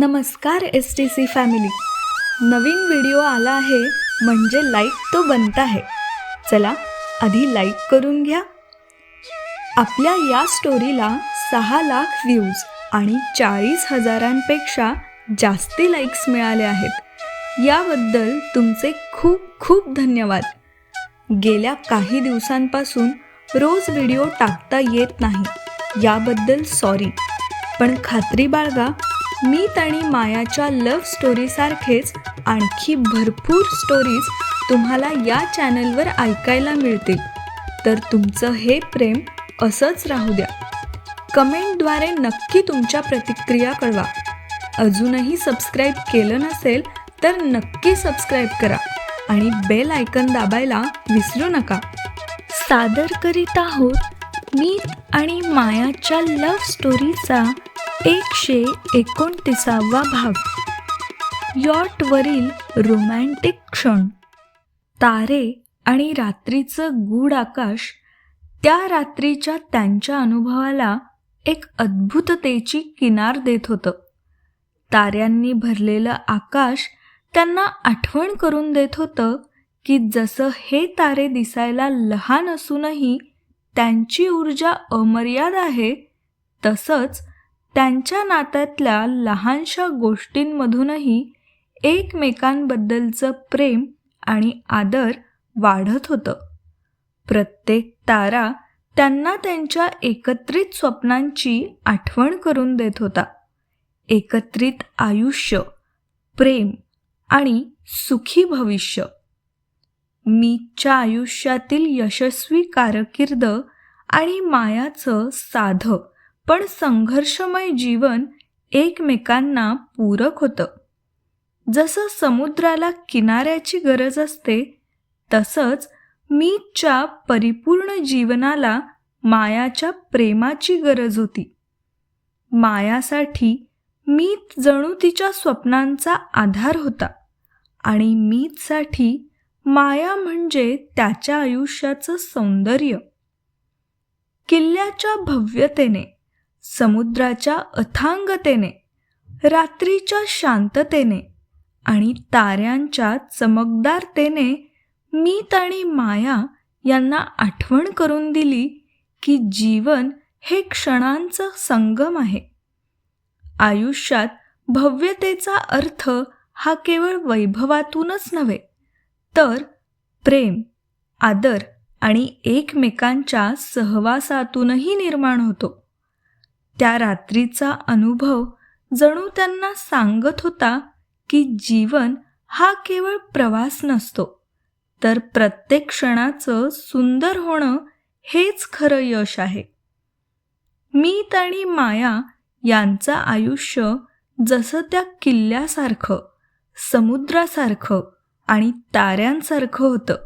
नमस्कार S T C family नवीन video आला आहे म्हणजे लाईक तो बनता है. चला आधी लाईक करून घ्या. आपल्या या स्टोरीला सहा लाख व्ह्यूज आणि चाळीस हजारांपेक्षा जास्ती लाईक्स मिळाले आहेत. याबद्दल तुमचे खूप खूप धन्यवाद. गेल्या काही दिवसांपासून रोज व्हिडिओ टाकता येत नाही. याबद्दल सॉरी पण खात्री बाळगा मीत आणि मायाच्या लव्ह स्टोरीसारखेच आणखी भरपूर स्टोरीज तुम्हाला या चॅनलवर ऐकायला मिळतील. तर तुमचं हे प्रेम असंच राहू द्या. कमेंटद्वारे नक्की तुमच्या प्रतिक्रिया कळवा. अजूनही सबस्क्राईब केलं नसेल तर नक्की सबस्क्राईब करा आणि बेल आयकन दाबायला विसरू नका. सादर करीत आहोत मी आणि मायाच्या लव्ह स्टोरीचा एकशे एकोणतीसावा भाग. यॉटवरील रोमॅन्टिक क्षण तारे आणि रात्रीचं गूढ आकाश त्या रात्रीच्या त्यांच्या अनुभवाला एक अद्भुततेची किनार देत होतं. ताऱ्यांनी भरलेलं आकाश त्यांना आठवण करून देत होतं की जसं हे तारे दिसायला लहान असूनही त्यांची ऊर्जा अमर्याद आहे तसंच त्यांच्या नात्यातल्या लहानशा गोष्टींमधूनही एकमेकांबद्दलचं प्रेम आणि आदर वाढत होतं. प्रत्येक तारा त्यांना त्यांच्या एकत्रित स्वप्नांची आठवण करून देत होता. एकत्रित आयुष्य प्रेम आणि सुखी भविष्य. मीच्या आयुष्यातील यशस्वी कारकीर्द आणि मायाचं साधं पण संघर्षमय जीवन एकमेकांना पूरक होतं. जसं समुद्राला किनाऱ्याची गरज असते तसंच मीच्या परिपूर्ण जीवनाला मायाच्या प्रेमाची गरज होती. मायासाठी मीत जणू तिच्या स्वप्नांचा आधार होता आणि मीतसाठी माया म्हणजे त्याच्या आयुष्याचं सौंदर्य. किल्ल्याच्या भव्यतेने समुद्राच्या अथांगतेने रात्रीच्या शांततेने आणि ताऱ्यांच्या चमकदारतेने मीत आणि माया यांना आठवण करून दिली की जीवन हे क्षणांचं संगम आहे. आयुष्यात भव्यतेचा अर्थ हा केवळ वैभवातूनच नव्हे तर प्रेम आदर आणि एकमेकांच्या सहवासातूनही निर्माण होतो. त्या रात्रीचा अनुभव जणू त्यांना सांगत होता की जीवन हा केवळ प्रवास नसतो तर प्रत्येक क्षणाचं सुंदर होणं हेच खरं यश आहे. मीत आणि माया यांचं आयुष्य जसं त्या किल्ल्यासारखं समुद्रासारखं आणि ताऱ्यांसारखं होतं.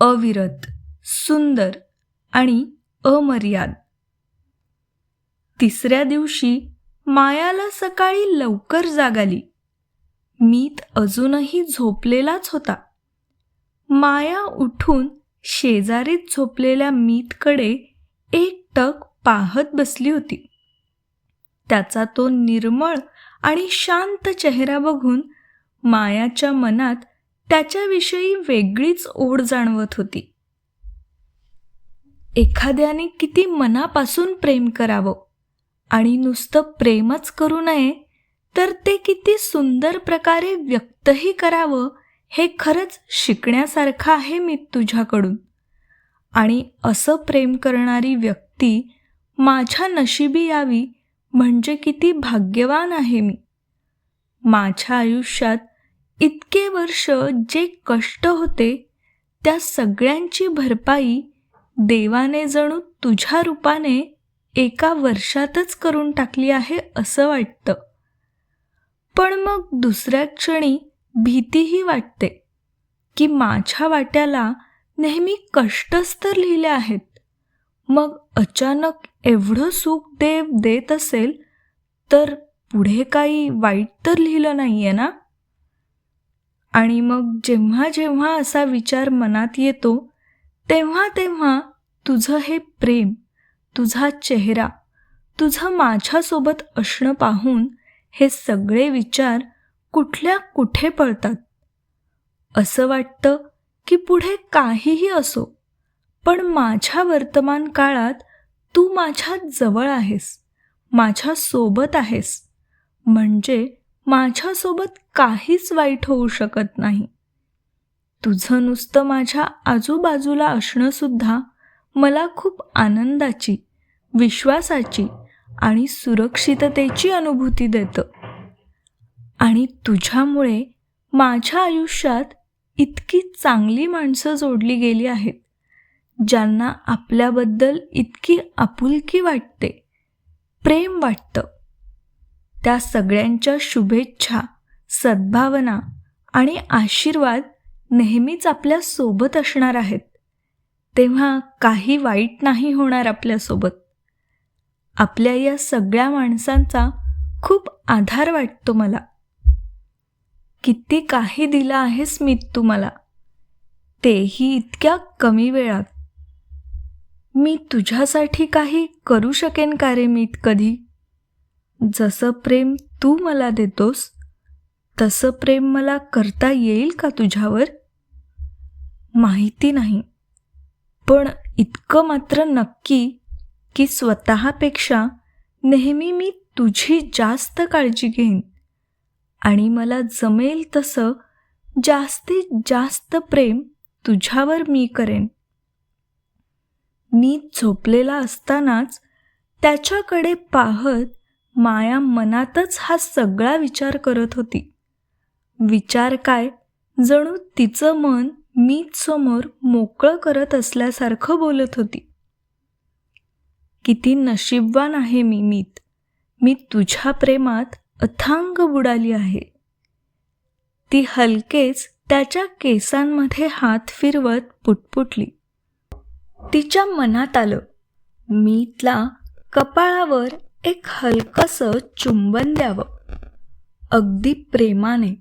अविरत सुंदर आणि अमर्याद. तिसऱ्या दिवशी मायाला सकाळी लवकर जाग आली मीत अजूनही झोपलेलाच होता. माया उठून शेजारीत झोपलेल्या मीतकडे एक टक पाहत बसली होती. त्याचा तो निर्मळ आणि शांत चेहरा बघून मायाच्या मनात त्याच्याविषयी वेगळीच ओढ जाणवत होती. एखाद्याने किती मनापासून प्रेम करावं? आणि नुसतं प्रेमच करू नये तर ते किती सुंदर प्रकारे व्यक्तही करावं हे खरंच शिकण्यासारखं आहे मी तुझ्याकडून. आणि असं प्रेम करणारी व्यक्ती माझ्या नशिबी यावी म्हणजे किती भाग्यवान आहे मी. माझ्या आयुष्यात इतके वर्ष जे कष्ट होते त्या सगळ्यांची भरपाई देवाने जणू तुझ्या रूपाने एका वर्षातच करून टाकली आहे असं वाटतं. पण मग दुसऱ्या क्षणी भीतीही वाटते की माझ्या वाट्याला नेहमी कष्टच तर लिहिले आहेत. मग अचानक एवढं सुख देव देत असेल तर पुढे काही वाईट तर लिहिलं नाही आहे ना? आणि मग जेव्हा जेव्हा असा विचार मनात येतो तेव्हा तेव्हा तुझं हे प्रेम तुझा चेहरा तुझं माझ्यासोबत असणं पाहून हे सगळे विचार कुठल्या कुठे पळतात? असं वाटतं की पुढे काहीही असो पण माझ्या वर्तमान काळात तू माझ्या जवळ आहेस माझ्या सोबत आहेस. म्हणजे माझ्यासोबत काहीच वाईट होऊ शकत नाही. तुझं नुसतं माझ्या आजूबाजूला असणंसुद्धा मला खूप आनंदाची विश्वासाची आणि सुरक्षिततेची अनुभूती देतं. आणि तुझ्यामुळे माझ्या आयुष्यात इतकी चांगली माणसं जोडली गेली आहेत ज्यांना आपल्याबद्दल इतकी आपुलकी वाटते प्रेम वाटतं. त्या सगळ्यांच्या शुभेच्छा सद्भावना आणि आशीर्वाद नेहमीच आपल्यासोबत असणार आहेत. तेव्हा काही वाईट नाही होणार आपल्यासोबत. आपल्या या सगळ्या माणसांचा खूप आधार वाटतो मला. किती काही दिलं आहेस मी तू मला तेही इतक्या कमी वेळात. मी तुझ्यासाठी काही करू शकेन का रे मीत कधी? जसं प्रेम तू मला देतोस तसं प्रेम मला करता येईल का तुझ्यावर? माहिती नाही. पण इतकं मात्र नक्की की स्वतःपेक्षा नेहमी मी तुझी जास्त काळजी घेईन. आणि मला जमेल तसं जास्तीत जास्त प्रेम तुझ्यावर मी करेन. मी झोपलेला असतानाच त्याच्याकडे पाहत माया मनातच हा सगळा विचार करत होती. विचार काय? जणू तिचं मन मीच समोर मोकळं करत असल्यासारखं बोलत होती. किती नशीबवान आहे मी मीत. मी तुझ्या प्रेमात अथांग बुडाली आहे. ती हलकेच त्याच्या केसांमध्ये हात फिरवत पुटपुटली. तिच्या मनात आलं. मीतला कपाळावर एक हलकसं चुंबन द्यावं. अगदी प्रेमाने.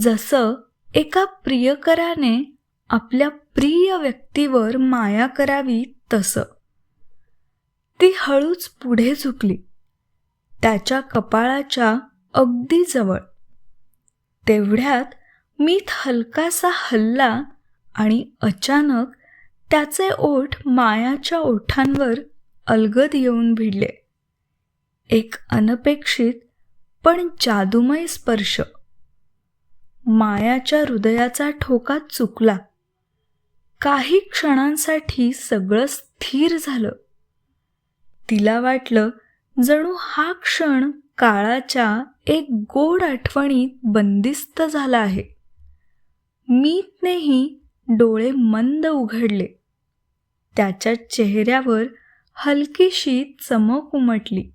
जसं एका प्रियकराने आपल्या प्रिय व्यक्तीवर माया करावी तसं. ती हळूच पुढे झुकली. त्याच्या कपाळाच्या अगदी जवळ. तेवढ्यात मीत हलकासा हल्ला आणि अचानक त्याचे ओठ मायाच्या ओठांवर अलगद येऊन भिडले. एक अनपेक्षित पण जादूमय स्पर्श. मायाच्या हृदयाचा ठोका चुकला. काही क्षणांसाठी सगळं स्थिर झालं. तिला वाटलं जणू हा क्षण काळाच्या एक गोड आठवणीत बंदिस्त झाला आहे. मीतनेही डोळे मंद उघडले. त्याच्या चेहऱ्यावर हलकीशी चमक उमटली.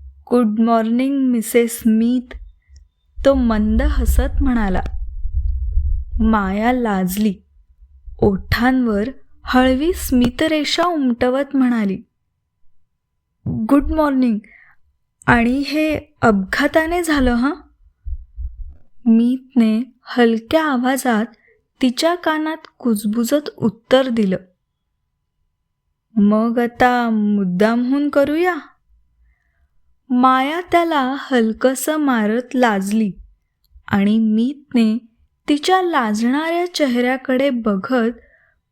Good morning Mrs Meet. तो मंद हसत म्हणाला माया लाजली. ओठांवर हळवी स्मितरेषा उमटवत म्हणाली गुड मॉर्निंग. आणि हे अपघाताने झालं हां? मीतने हलक्या आवाजात तिच्या कानात कुजबुजत उत्तर दिलं मग आता मुद्दामहून करूया. माया त्याला हलकसं मारत लाजली आणि मीतने तिच्या लाजणाऱ्या चेहऱ्याकडे बघत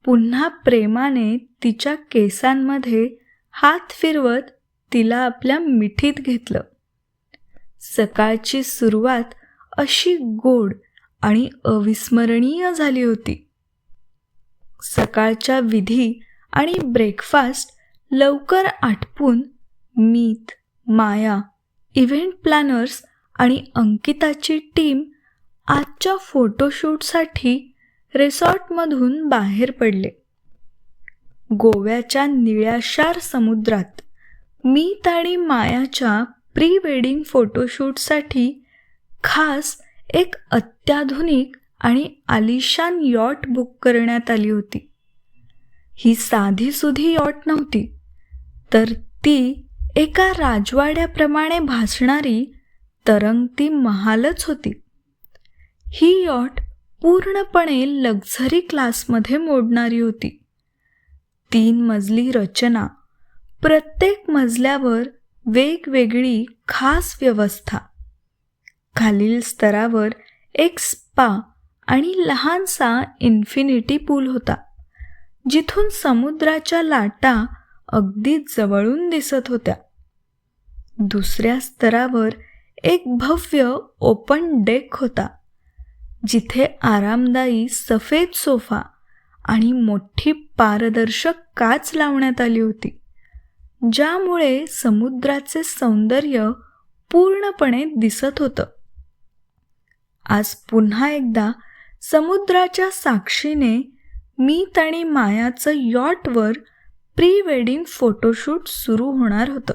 पुन्हा प्रेमाने तिच्या केसांमध्ये हात फिरवत तिला आपल्या मिठीत घेतलं. सकाळची सुरुवात अशी गोड आणि अविस्मरणीय झाली होती. सकाळच्या विधी आणि ब्रेकफास्ट लवकर आटपून मीत माया इव्हेंट प्लॅनर्स आणि अंकिताची टीम आजच्या फोटोशूटसाठी रिसॉर्टमधून बाहेर पडले. गोव्याच्या निळ्याशार समुद्रात मी आणि मायाच्या प्री वेडिंग फोटोशूटसाठी खास एक अत्याधुनिक आणि आलिशान यॉट बुक करण्यात आली होती. ही साधीसुधी यॉट नव्हती तर ती एका राजवाड्याप्रमाणे भासणारी तरंगती महालच होती. ही यॉट पूर्णपणे लक्झरी क्लासमध्ये मोडणारी होती. तीन मजली रचना प्रत्येक मजल्यावर वेगवेगळी खास व्यवस्था. खालील स्तरावर एक स्पा आणि लहानसा इन्फिनिटी पूल होता जिथून समुद्राच्या लाटा अगदी जवळून दिसत होत्या. दुसऱ्या स्तरावर एक भव्य ओपन डेक होता जिथे आरामदायी सफेद सोफा आणि मोठी पारदर्शक काच लावण्यात आली होती ज्यामुळे समुद्राचे सौंदर्य पूर्णपणे दिसत होतं. आज पुन्हा एकदा समुद्राच्या साक्षीने मीत आणि मायाचं यॉटवर प्री वेडिंग फोटोशूट सुरू होणार होतं.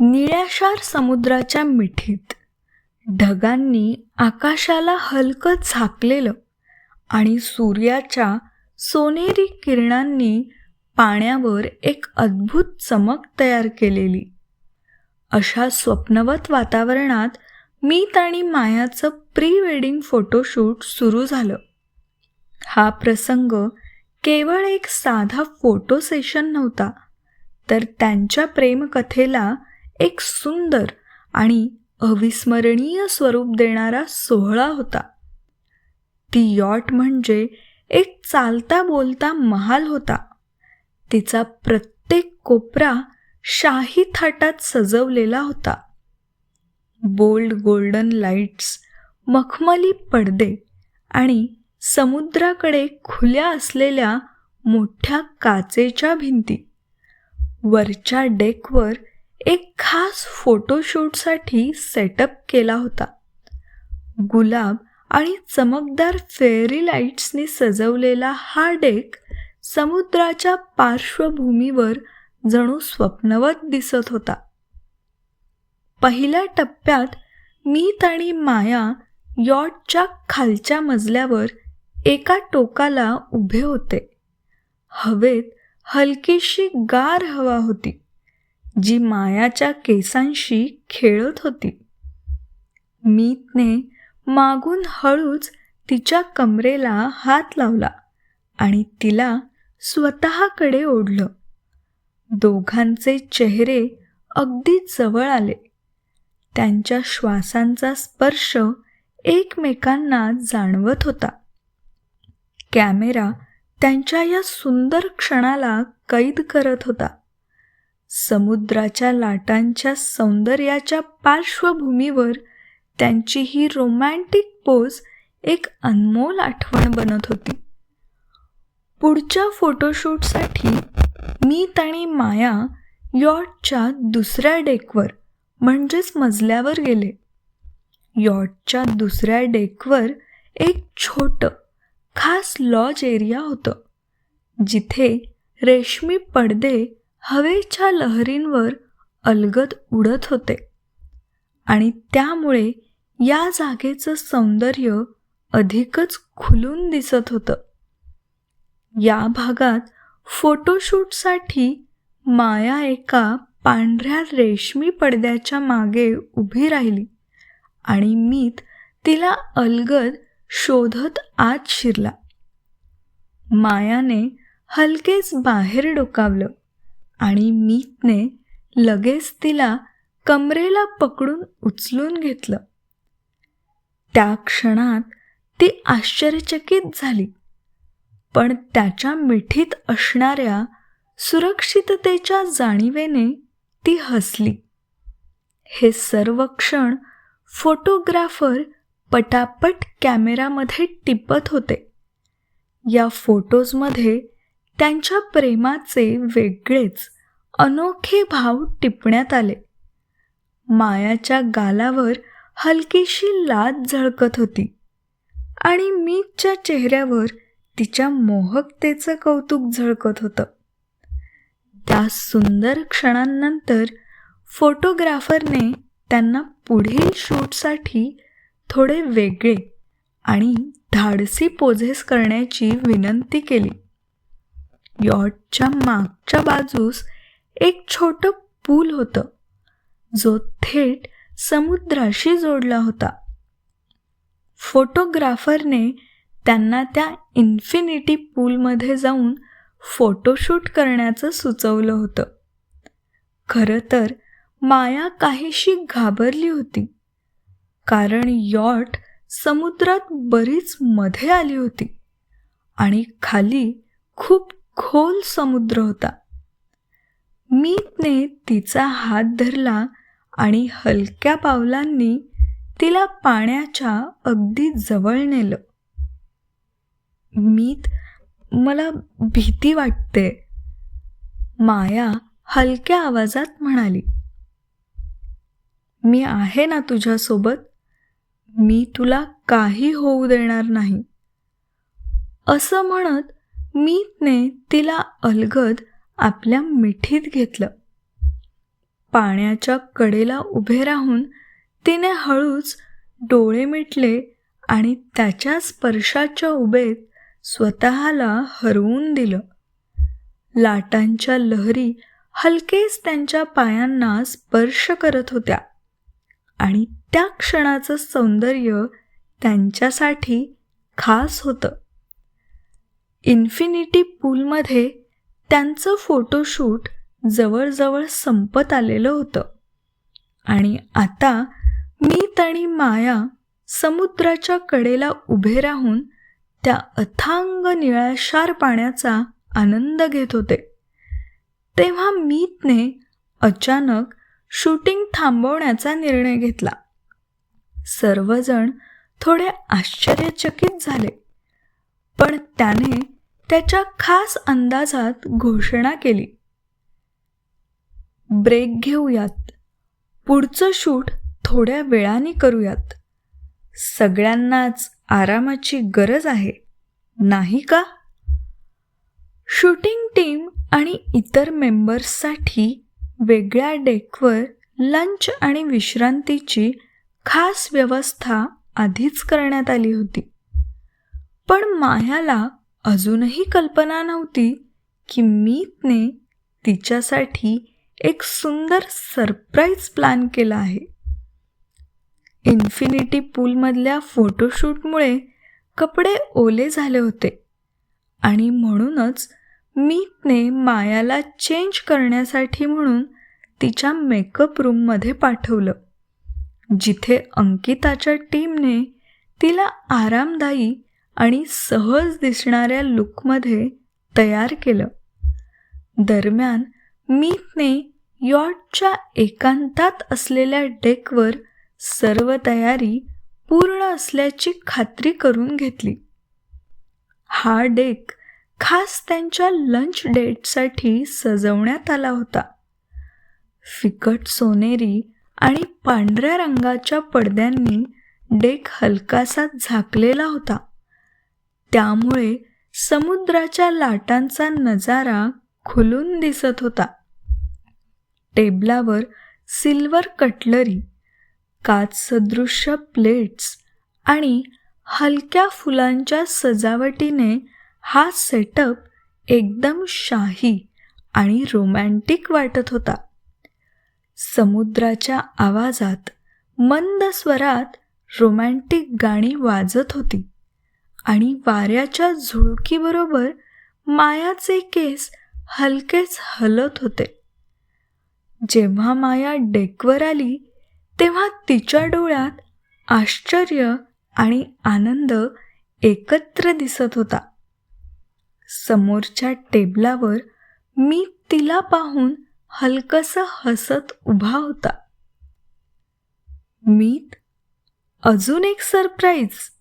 निळ्याशार समुद्राच्या मिठीत. ढगांनी आकाशाला हलकं झाकलेलं आणि सूर्याच्या सोनेरी किरणांनी पाण्यावर एक अद्भुत चमक तयार केलेली. अशा स्वप्नवत वातावरणात मीत आणि मायाचं प्री वेडिंग फोटोशूट सुरू झालं. हा प्रसंग केवळ एक साधा फोटो सेशन नव्हता तर त्यांच्या प्रेमकथेला एक सुंदर आणि अविस्मरणीय स्वरूप देणारा सोहळा होता. ती यॉट म्हणजे एक चालता बोलता महाल होता. तिचा प्रत्येक कोपरा शाही थाटात सजवलेला होता. बोल्ड गोल्डन लाईट्स मखमली पडदे आणि समुद्राकडे खुल्या असलेल्या मोठ्या काचेच्या भिंती. वरच्या डेकवर एक खास फोटोशूटसाठी सेटअप केला होता. गुलाब आणि चमकदार फेअरी लाईट्सनी सजवलेला हा डेक समुद्राच्या पार्श्वभूमीवर जणू स्वप्नवत दिसत होता. पहिल्या टप्प्यात मीत आणि माया यॉटच्या खालच्या मजल्यावर एका टोकाला उभे होते. हवेत हलकीशी गार हवा होती. जी मायाच्या केसांशी खेळत होती. मीतने मागून हळूच तिच्या कमरेला हात लावला आणि तिला स्वतःकडे ओढलं. दोघांचे चेहरे अगदी जवळ आले. त्यांच्या श्वासांचा स्पर्श एकमेकांना जाणवत होता. कॅमेरा त्यांच्या या सुंदर क्षणाला कैद करत होता. समुद्राच्या लाटांच्या सौंदर्याच्या पार्श्वभूमीवर त्यांची ही रोमॅन्टिक पोज एक अनमोल आठवण बनत होती. पुढच्या फोटोशूटसाठी मीत आणि माया यॉटच्या दुसऱ्या डेकवर म्हणजेच मजल्यावर गेले. यॉटच्या दुसऱ्या डेकवर एक छोटं खास लॉज एरिया होतं जिथे रेशमी पडदे हवेच्या लहरींवर अलगद उडत होते. आणि त्यामुळे या जागेचं सौंदर्य अधिकच खुलून दिसत होतं. या भागात फोटोशूटसाठी माया एका पांढऱ्या रेशमी पडद्याच्या मागे उभी राहिली आणि मीत तिला अलगद शोधत आत शिरला. मायाने हलकेच बाहेर डोकावलं. आणि मीतने लगेच तिला कमरेला पकडून उचलून घेतलं. त्या क्षणात ती आश्चर्यचकित झाली. पण त्याच्या मिठीत असणाऱ्या सुरक्षिततेच्या जाणीवेने ती हसली. हे सर्व क्षण फोटोग्राफर पटापट कॅमेरामध्ये टिपत होते. या फोटोजमध्ये त्यांच्या प्रेमाचे वेगळेच अनोखे भाव टिपण्यात आले. मायाच्या गालावर हलकीशी लाज झळकत होती आणि मीतच्या चेहऱ्यावर तिच्या मोहकतेचं कौतुक झळकत होतं. त्या सुंदर क्षणांनंतर फोटोग्राफरने त्यांना पुढील शूटसाठी थोडे वेगळे आणि धाडसी पोझेस करण्याची विनंती केली. यॉटच्या मागच्या बाजूस एक छोटं पूल होतं. जो थेट समुद्राशी जोडला होता. फोटोग्राफरने त्यांना त्या इन्फिनिटी पूलमध्ये जाऊन फोटोशूट करण्याचं सुचवलं होतं. खरं तर माया काहीशी घाबरली होती. कारण यॉट समुद्रात बरीच मध्ये आली होती. आणि खाली खूप खोल समुद्र होता. मीतने तिचा हात धरला आणि हलक्या पावलांनी तिला पाण्याच्या अगदी जवळ नेलं. मीत मला भीती वाटते माया हलक्या आवाजात म्हणाली. मी आहे ना तुझ्यासोबत. मी तुला काही होऊ देणार नाही. असं म्हणत मीतने तिला अलगद आपल्या मिठीत घेतलं. पाण्याच्या कडेला उभे राहून तिने हळूच डोळे मिटले आणि त्याच्या स्पर्शाच्या उभेत स्वतःला हरवून दिलं. लाटांच्या लहरी हलकेच त्यांच्या पायांना स्पर्श करत होत्या आणि त्या क्षणाचं सौंदर्य त्यांच्यासाठी खास होतं. इन्फिनिटी पूलमध्ये त्यांचं फोटोशूट जवळजवळ संपत आलेलं होतं. आणि आता मीत आणि माया समुद्राच्या कडेला उभे राहून त्या अथांग निळाशार पाण्याचा आनंद घेत होते. तेव्हा मीतने अचानक शूटिंग थांबवण्याचा निर्णय घेतला. सर्वजण थोडे आश्चर्यचकित झाले. पण त्याने त्याच्या खास अंदाजात घोषणा केली. ब्रेक घेऊयात. पुढचं शूट थोड्या वेळाने करूयात. सगळ्यांनाच आरामाची गरज आहे नाही का? शूटिंग टीम आणि इतर मेंबर्ससाठी वेगळ्या डेकवर लंच आणि विश्रांतीची खास व्यवस्था आधीच करण्यात आली होती. पण मायाला अजूनही कल्पना नव्हती की मीतने तिच्यासाठी एक सुंदर सरप्राईज प्लॅन केला आहे. इन्फिनिटी पूलमधल्या फोटोशूटमुळे कपडे ओले झाले होते आणि म्हणूनच मीतने मायाला चेंज करण्यासाठी म्हणून तिच्या मेकअप रूममध्ये पाठवलं जिथे अंकिताच्या टीमने तिला आरामदायी आणि सहज दिसणाऱ्या लुकमध्ये तयार केलं. दरम्यान मीतने यॉटच्या एकांतात असलेल्या डेकवर सर्व तयारी पूर्ण असल्याची खात्री करून घेतली. हा डेक खास त्यांच्या लंच डेटसाठी सजवण्यात आला होता. फिकट सोनेरी आणि पांढऱ्या रंगाच्या पडद्यांनी डेक हलकासा झाकलेला होता. त्यामुळे समुद्राच्या लाटांचा नजारा खुलून दिसत होता. टेबलावर सिल्वर कटलरी काचसदृश्य प्लेट्स आणि हलक्या फुलांच्या सजावटीने हा सेटअप एकदम शाही आणि रोमॅन्टिक वाटत होता. समुद्राच्या आवाजात मंद स्वरात रोमॅन्टिक गाणी वाजत होती. आणि वाऱ्याच्या झुळकीबरोबर मायाचे केस हलकेच हलत होते. जेव्हा माया डेकवर आली तेव्हा तिच्या डोळ्यात आश्चर्य आणि आनंद एकत्र दिसत होता. समोरच्या टेबलावर मी तिला पाहून हलकस हसत उभा होता. मीत अजून एक सरप्राईज.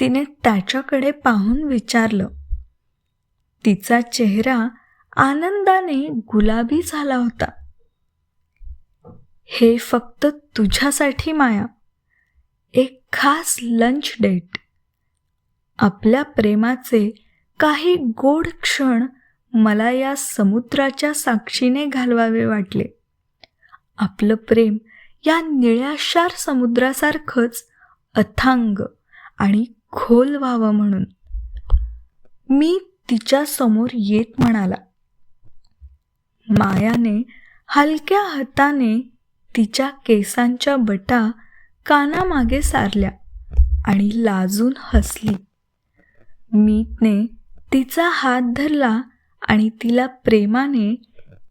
तिने त्याच्याकडे पाहून विचारलं. तिचा चेहरा आनंदाने गुलाबी झाला होता. हे फक्त तुझ्यासाठी माया. एक खास लंच डेट आपल्या प्रेमाचे काही गोड क्षण मला या समुद्राच्या साक्षीने घालवावे वाटले. आपलं प्रेम या निळ्याशार समुद्रासारखंच अथांग आणि खोल व्हावं म्हणून. मी तिच्या समोर येत म्हणाला मायाने हलक्या हाताने तिच्या केसांच्या बटा कानामागे सारल्या आणि लाजून हसली. मीतने तिचा हात धरला आणि तिला प्रेमाने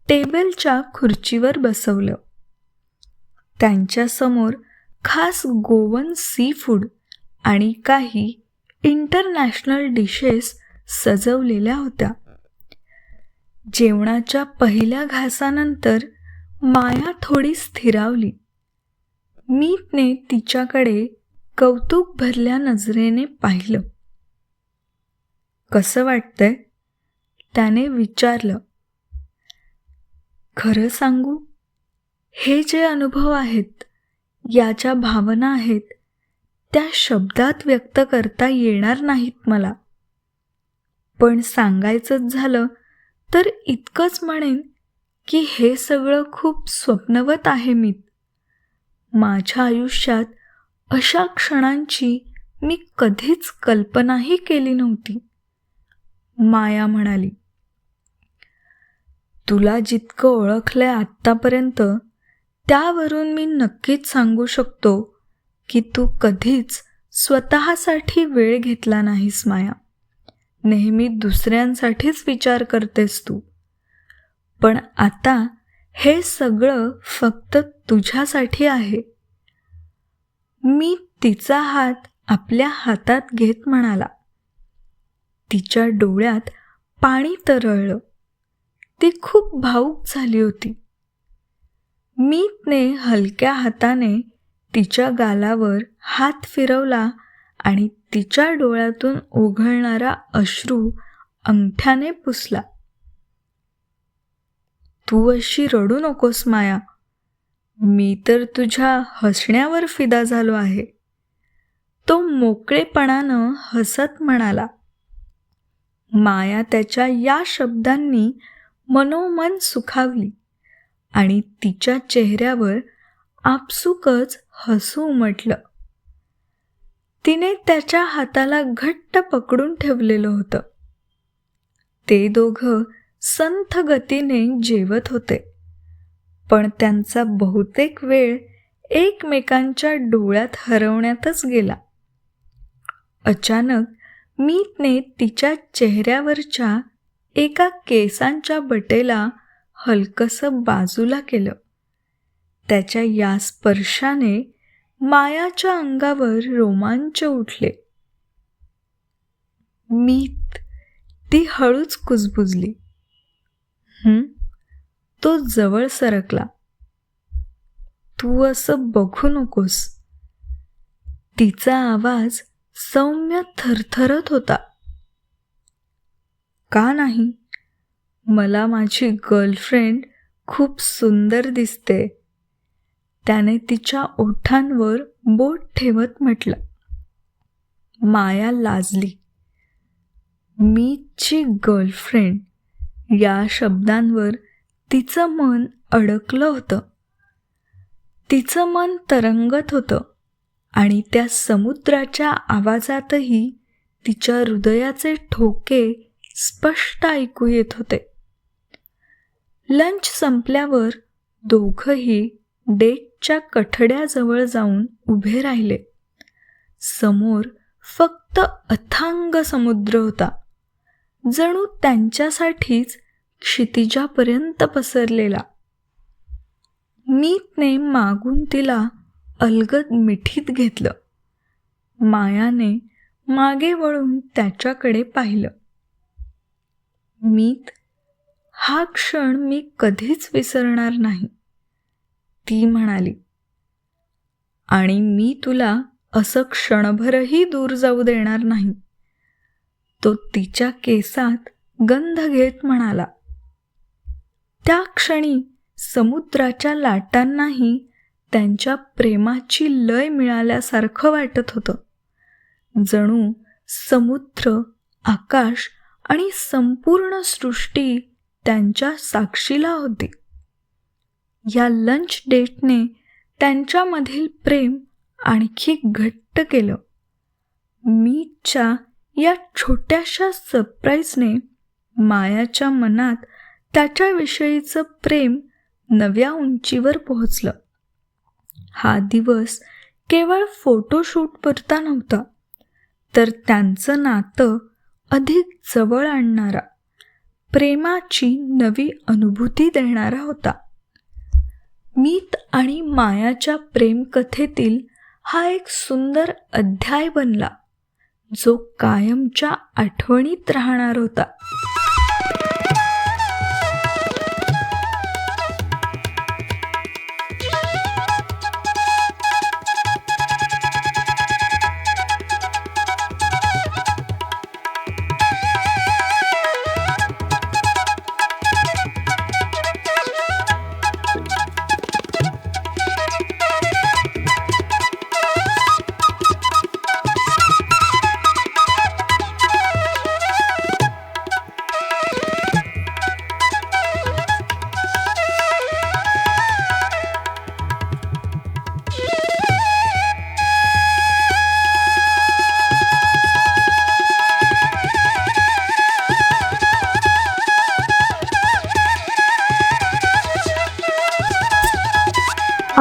टेबलच्या खुर्चीवर बसवलं. त्यांच्यासमोर खास गोवन सी फूड आणि काही इंटरनॅशनल डिशेस सजवलेल्या होत्या. जेवणाच्या पहिल्या घासानंतर माया थोडी स्थिरावली. मीतने तिच्याकडे कौतुक भरल्या नजरेने पाहिलं. कसं वाटतंय? त्याने विचारलं. खरं सांगू हे जे अनुभव आहेत याच्या भावना आहेत त्या शब्दात व्यक्त करता येणार नाहीत मला. पण सांगायचंच झालं तर इतकंच म्हणेन की हे सगळं खूप स्वप्नवत आहे मी. माझ्या आयुष्यात अशा क्षणांची मी कधीच कल्पनाही केली नव्हती. माया म्हणाली तुला जितकं ओळखलंय आत्तापर्यंत त्यावरून मी नक्कीच सांगू शकतो की तू कधीच स्वतःसाठी वेळ घेतला नाहीस माया. नेहमी दुसऱ्यांसाठीच विचार करतेस तू. पण आता हे सगळं फक्त तुझ्यासाठी आहे. मी तिचा हात आपल्या हातात घेत म्हणाला. तिच्या डोळ्यात पाणी तरळलं. ती खूप भाऊक झाली होती. मीतने हलक्या हाताने तिच्या गालावर हात फिरवला आणि तिच्या डोळ्यातून ओघळणारा अश्रू अंगठ्याने पुसला. तू अशी रडू नकोस माया. मी तर तुझ्या हसण्यावर फिदा झालो आहे. तो मोकळेपणानं हसत म्हणाला. माया त्याच्या या शब्दांनी मनोमन सुखावली आणि तिच्या चेहऱ्यावर आपसुकच हसू उमटलं तिने त्याच्या हाताला घट्ट पकडून ठेवलेलं होतं. ते दोघं संथ गतीने जेवत होते. पण त्यांचा बहुतेक वेळ एकमेकांच्या डोळ्यात हरवण्यातच गेला. अचानक मीतने तिच्या चेहऱ्यावरच्या एका केसांच्या बटेला हलकसं बाजूला केलं. त्याच्या या स्पर्शाने मायाच्या अंगावर रोमांच उठले. मीत ती हळूच कुजबुजली. तो जवळ सरकला. तू असं बघू नकोस. तिचा आवाज सौम्य थरथरत होता. का नाही? मला माझी गर्लफ्रेंड खूप सुंदर दिसते. त्याने तिच्या ओठांवर बोट ठेवत म्हटलं माया लाजली. मीची गर्लफ्रेंड या शब्दांवर तिचं मन अडकलं होतं. तिचं मन तरंगत होतं आणि त्या समुद्राच्या आवाजातही तिच्या हृदयाचे ठोके स्पष्ट ऐकू येत होते. लंच संपल्यावर दोघंही च्या कठड्याजवळ जाऊन उभे राहिले. समोर फक्त अथांग समुद्र होता. जणू त्यांच्यासाठीच क्षितिजापर्यंत पसरलेला. मीतने मागून तिला अलगद मिठीत घेतलं. मायाने मागे वळून त्याच्याकडे पाहिलं. मीत हा क्षण मी कधीच विसरणार नाही. ती म्हणाली आणि मी तुला असं क्षणभरही दूर जाऊ देणार नाही. तो तिच्या केसात गंध घेत म्हणाला त्या क्षणी समुद्राच्या लाटांनाही त्यांच्या प्रेमाची लय मिळाल्यासारखं वाटत होतं. जणू समुद्र आकाश आणि संपूर्ण सृष्टी त्यांच्या साक्षीला होती. या लंच डेटने त्यांच्यामधील प्रेम आणखी घट्ट केलं. मीच्या या छोट्याशा सरप्राईजने मायाच्या मनात त्याच्याविषयीचं प्रेम नव्या उंचीवर पोहोचलं. हा दिवस केवळ फोटोशूटपुरता नव्हता तर त्यांचं नातं अधिक जवळ आणणारा प्रेमाची नवी अनुभूती देणारा होता. मीत आणि मायाच्या प्रेमकथेतील हा एक सुंदर अध्याय बनला जो कायमच्या आठवणीत राहणार होता.